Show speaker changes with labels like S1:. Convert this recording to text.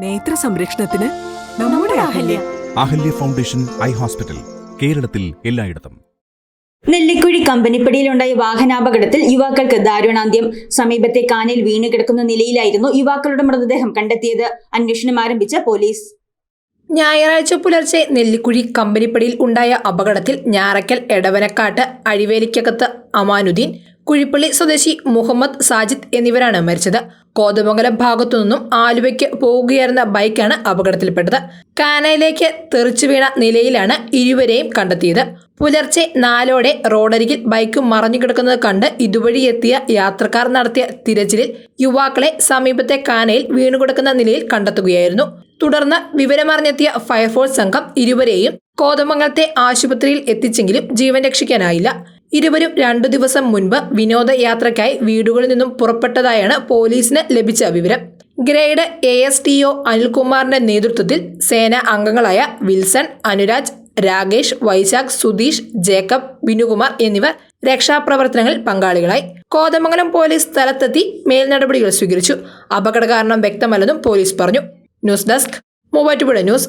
S1: നേത്ര സംരക്ഷണത്തിന് നമ്മുടെ Ahalya.
S2: Ahalya foundation eye hospital കേരളത്തിൽ എല്ലായിടത്തും.
S3: നെല്ലിക്കുഴി കമ്പനിപ്പടിയിലുണ്ടായ വാഹനാപകടത്തിൽ യുവാക്കൾക്ക് ദാരുണാന്ത്യം. സമീപത്തെ കാനിൽ വീണ് കിടക്കുന്ന നിലയിലായിരുന്നു യുവാക്കളുടെ മൃതദേഹം കണ്ടെത്തിയത്. അന്വേഷണം ആരംഭിച്ച പോലീസ്.
S4: ഞായറാഴ്ച പുലർച്ചെ നെല്ലിക്കുഴി കമ്പനിപ്പടിയിൽ ഉണ്ടായ അപകടത്തിൽ ഞാറയ്ക്കൽ എടവനക്കാട്ട് അഴിവേലിക്കകത്ത് അമാനുദ്ദീൻ കുഴിപ്പള്ളി സ്വദേശി മുഹമ്മദ് സാജിദ് എന്നിവരാണ് മരിച്ചത്. കോതമംഗലം ഭാഗത്തു നിന്നും ആലുവയ്ക്ക് പോവുകയായിരുന്ന ബൈക്കാണ് അപകടത്തിൽപ്പെട്ടത്. കാനയിലേക്ക് തെറിച്ചു വീണ നിലയിലാണ് ഇരുവരെയും കണ്ടെത്തിയത്. പുലർച്ചെ നാലോടെ റോഡരികിൽ ബൈക്ക് മറഞ്ഞു കിടക്കുന്നത് കണ്ട് ഇതുവഴി എത്തിയ യാത്രക്കാർ നടത്തിയ തിരച്ചിലിൽ യുവാക്കളെ സമീപത്തെ കാനയിൽ വീണുകിടക്കുന്ന നിലയിൽ കണ്ടെത്തുകയായിരുന്നു. തുടർന്ന് വിവരമറിഞ്ഞെത്തിയ ഫയർഫോഴ്സ് സംഘം ഇരുവരെയും കോതമംഗലത്തെ ആശുപത്രിയിൽ എത്തിച്ചെങ്കിലും ജീവൻ രക്ഷിക്കാനായില്ല. ഇരുവരും രണ്ടു ദിവസം മുൻപ് വിനോദയാത്രയ്ക്കായി വീടുകളിൽ നിന്നും പുറപ്പെട്ടതായാണ് പോലീസിന് ലഭിച്ച വിവരം. Grade A S T O അനിൽകുമാറിന്റെ നേതൃത്വത്തിൽ സേന അംഗങ്ങളായ വിൽസൺ അനുരാജ് രാകേഷ് വൈശാഖ് സുധീഷ് ജേക്കബ് ബിനുകുമാർ എന്നിവർ രക്ഷാപ്രവർത്തനങ്ങളിൽ പങ്കാളികളായി. കോതമംഗലം പോലീസ് സ്ഥലത്തെത്തി മേൽനടപടികൾ സ്വീകരിച്ചു. അപകട കാരണം വ്യക്തമല്ലെന്നും പോലീസ് പറഞ്ഞു. News desk Muvattupuzha news.